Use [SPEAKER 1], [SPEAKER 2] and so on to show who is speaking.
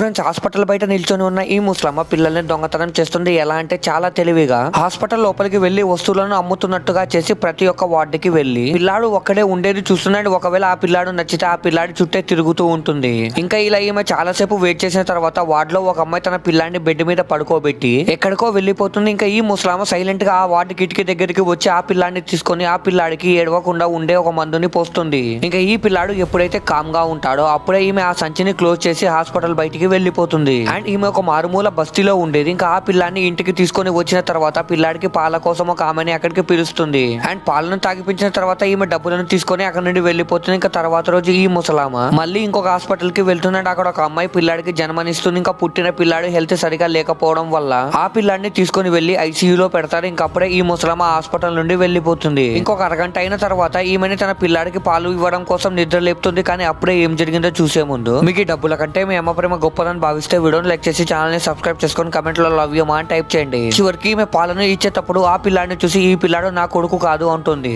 [SPEAKER 1] Friends hospital బయట నిల్చొని ఉన్న ఈ ముసలమ్మ పిల్లల్ని దొంగతనం చేస్తుంది. ఎలా అంటే చాలా తెలివిగా. హాస్పిటల్ లోపలికి వెళ్ళి వస్తువులను అమ్ముతున్నట్టుగా చేసి ప్రతి ఒక్క వార్డుకి వెళ్ళి పిల్లాడు ఒక్కడే ఉండేది చూస్తున్నాడు. ఒకవేళ ఆ పిల్లాడు నచ్చితే ఆ పిల్లాడి చుట్టే తిరుగుతూ ఉంటుంది. ఇంకా ఇలా ఈమె చాలా సేపు వెయిట్ చేసిన తర్వాత వార్డ్లో ఒక అమ్మాయి తన పిల్లాడిని బెడ్ మీద పడుకోబెట్టి ఎక్కడికో వెళ్ళిపోతుంది. ఇంకా ఈ ముసలామ సైలెంట్గా ఆ వార్డు కిటికీ దగ్గరికి వచ్చి ఆ పిల్లాడిని తీసుకొని ఆ పిల్లాడికి ఏడవకుండా ఉండే ఒక మందుని పోస్తుంది. ఇంకా ఈ పిల్లాడు ఎప్పుడైతే కామ్గా ఉంటాడో అప్పుడే ఈమె ఆ సంచిని క్లోజ్ చేసి హాస్పిటల్ బయటికి వెళ్ళిపోతుంది. అండ్ ఈమె ఒక మారుమూల బస్తీలో ఉండేది. ఇంకా ఆ పిల్లాన్ని ఇంటికి తీసుకొని వచ్చిన తర్వాత పిల్లాడికి పాల కోసం ఒక ఆమెని అక్కడికి పిలుస్తుంది. అండ్ పాలను తాగిపించిన తర్వాత ఈమె డబ్బులను తీసుకొని అక్కడ నుండి వెళ్ళిపోతుంది. ఇంకా తర్వాత రోజు ఈ ముసలామ మళ్ళీ ఇంకొక హాస్పిటల్కి వెళ్తున్నాడు అక్కడ ఒక అమ్మాయి పిల్లాడికి జన్మనిస్తుంది. ఇంకా పుట్టిన పిల్లాడు హెల్త్ సరిగా లేకపోవడం వల్ల ఆ పిల్లాడిని తీసుకొని వెళ్ళి ఐసీయూలో పెడతారు. ఇంకా అప్పుడే ఈ ముసలామ హాస్పిటల్ నుండి వెళ్ళిపోతుంది. ఇంకొక అరగంట అయిన తర్వాత ఈమెని తన పిల్లాడికి పాలు ఇవ్వడం కోసం నిద్ర లేపుతుంది కానీ అప్పుడే ఏం జరిగిందో చూసే ముందు మీకు డబ్బుల కంటే మీ అమ్మ ప్రేమ గొప్పదని భావిస్తే వీడియోని లైక్ చేసి ఛానల్ని సబ్స్క్రైబ్ చేసుకొని కమెంట్లో లవ్ యూ మా అని టైప్ చేయండి. చివరికి ఈమె పాలను ఇచ్చేటప్పుడు ఆ పిల్లాడిని చూసి ఈ పిల్లాడు నా కొడుకు కాదు అంటుంది.